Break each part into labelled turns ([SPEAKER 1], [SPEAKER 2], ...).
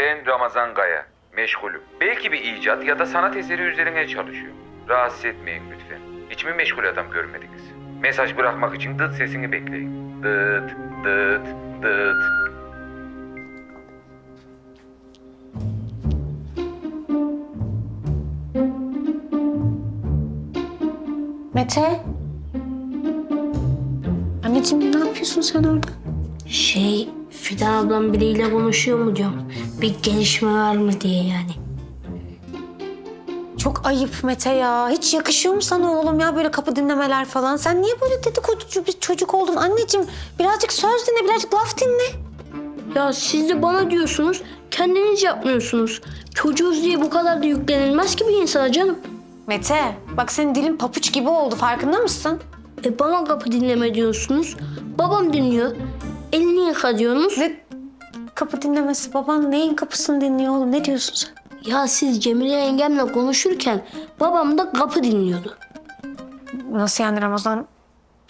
[SPEAKER 1] Ben Ramazan Kaya. Meşgulüm. Belki bir icat ya da sanat eseri üzerine çalışıyor. Rahatsız etmeyin lütfen. Hiç mi meşgul adam görmediniz? Mesaj bırakmak için dıt sesini bekleyin. Dıt, dıt, dıt.
[SPEAKER 2] Mete. Anneciğim ne yapıyorsun sen orada?
[SPEAKER 3] Şey, Fidan ablam biriyle konuşuyor mu diyorum. Bir gelişme var mı diye yani.
[SPEAKER 2] Çok ayıp Mete ya. Hiç yakışıyor mu sana oğlum ya böyle kapı dinlemeler falan? Sen niye böyle dedikoducu bir çocuk oldun anneciğim? Birazcık söz dinle, birazcık laf dinle.
[SPEAKER 3] Ya siz de bana diyorsunuz, kendiniz yapmıyorsunuz. Çocuğuz diye bu kadar da yüklenilmez ki bir insana canım.
[SPEAKER 2] Mete, bak senin dilin papuç gibi oldu. Farkında mısın?
[SPEAKER 3] E bana kapı dinleme diyorsunuz. Babam dinliyor. Elini yıka diyorsunuz.
[SPEAKER 2] Ne kapı dinlemesi? Baban neyin kapısını dinliyor oğlum? Ne diyorsun sen?
[SPEAKER 3] Ya siz Cemile yengemle konuşurken babam da kapı dinliyordu.
[SPEAKER 2] Nasıl yani Ramazan?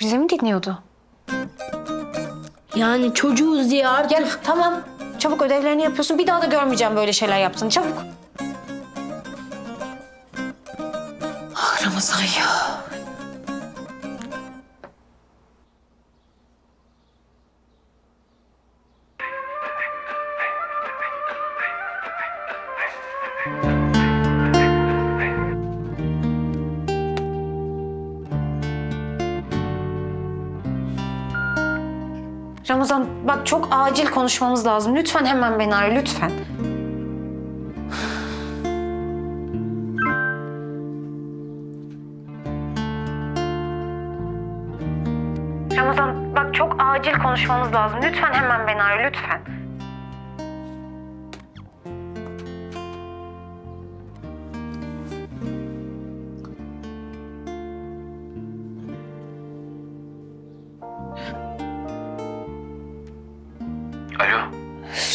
[SPEAKER 2] Bize mi dinliyordu?
[SPEAKER 3] Yani çocuğuz diye artık...
[SPEAKER 2] Gel tamam. Çabuk ödevlerini yapıyorsun. Bir daha da görmeyeceğim böyle şeyler yaptığını. Çabuk. Ah Ramazan ya. Ramazan bak çok acil konuşmamız lazım. Lütfen hemen beni ara lütfen. Ramazan bak çok acil konuşmamız lazım. Lütfen hemen beni ara lütfen.
[SPEAKER 1] Alo.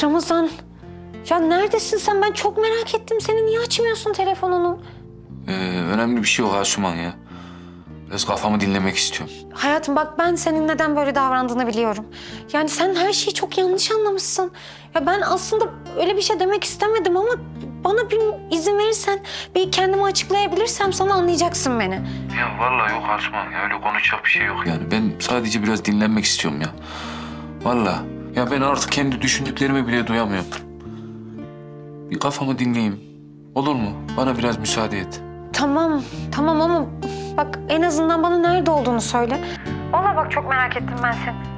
[SPEAKER 2] Ramazan ya neredesin sen? Ben çok merak ettim seni. Niye açmıyorsun telefonunu?
[SPEAKER 4] Ee, önemli bir şey yok Asuman ya. Biraz kafamı dinlemek istiyorum.
[SPEAKER 2] Hayatım bak ben senin neden böyle davrandığını biliyorum. Yani sen her şeyi çok yanlış anlamışsın. Ya ben aslında öyle bir şey demek istemedim ama bana bir izin verirsen bir kendimi açıklayabilirsem sana anlayacaksın beni.
[SPEAKER 4] Ya vallahi yok Asuman ya öyle konuşacak bir şey yok yani. Ben sadece biraz dinlenmek istiyorum ya. Vallahi. Ya ben artık kendi düşündüklerimi bile duyamıyorum. Bir kafamı dinleyeyim. Olur mu? Bana biraz müsaade et.
[SPEAKER 2] Tamam, tamam ama bak en azından bana nerede olduğunu söyle. Valla bak çok merak ettim ben seni.